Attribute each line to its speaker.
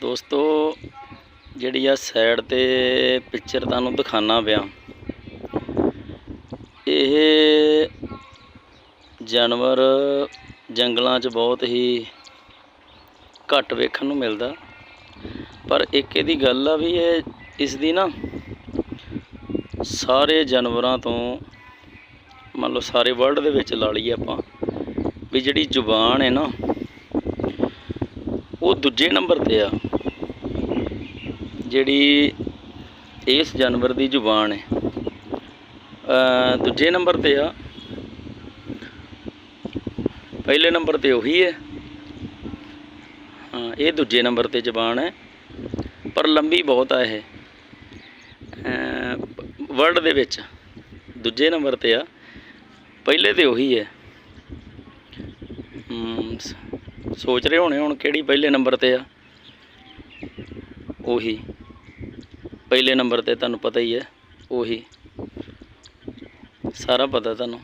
Speaker 1: ਦੋਸਤੋ, ਜਿਹੜੀ ਆ ਸਾਈਡ ਤੇ ਪਿਕਚਰ ਤੁਹਾਨੂੰ ਦਿਖਾਣਾ ਪਿਆ। ਇਹ ਜਾਨਵਰ ਜੰਗਲਾਂ 'ਚ ਬਹੁਤ ਹੀ ਘੱਟ ਵੇਖਣ ਨੂੰ ਮਿਲਦਾ। ਪਰ ਇੱਕ ਇਹਦੀ ਗੱਲ ਆ ਵੀ ਇਹ ਇਸ ਦੀ ਨਾ ਸਾਰੇ ਜਾਨਵਰਾਂ ਤੋਂ, ਮੰਨ ਲਓ ਸਾਰੇ ਵਰਲਡ ਦੇ ਵਿੱਚ ਲਾ ਲਈਏ ਆਪਾਂ, ਵੀ ਜਿਹੜੀ ਜ਼ੁਬਾਨ ਹੈ ਨਾ ਉਹ ਦੂਜੇ ਨੰਬਰ ਤੇ ਆ, ਜਿਹੜੀ ਇਸ ਜਾਨਵਰ ਦੀ ਜ਼ੁਬਾਨ ਹੈ। ਦੂਜੇ ਨੰਬਰ ਤੇ ਆ, ਪਹਿਲੇ ਨੰਬਰ ਤੇ ਉਹੀ ਹੈ। ਹਾਂ, ਇਹ ਦੂਜੇ ਨੰਬਰ ਤੇ ਜ਼ਬਾਨ ਹੈ, ਪਰ ਲੰਬੀ ਬਹੁਤ ਆ ਇਹ। ਵਰਲਡ ਦੇ ਵਿੱਚ ਦੂਜੇ ਨੰਬਰ ਤੇ ਆ, ਪਹਿਲੇ ਤੇ ਉਹੀ ਹੈ। ਸੋਚ ਰਹੇ ਹੋਣੇ ਹੁਣ ਕਿਹੜੀ ਪਹਿਲੇ ਨੰਬਰ ਤੇ ਆ। ਉਹੀ। ਪਹਿਲੇ ਨੰਬਰ ਤੇ ਤੁਹਾਨੂੰ ਪਤਾ ਹੀ ਹੈ, ਉਹੀ। ਸਾਰਾ ਪਤਾ ਤੁਹਾਨੂੰ।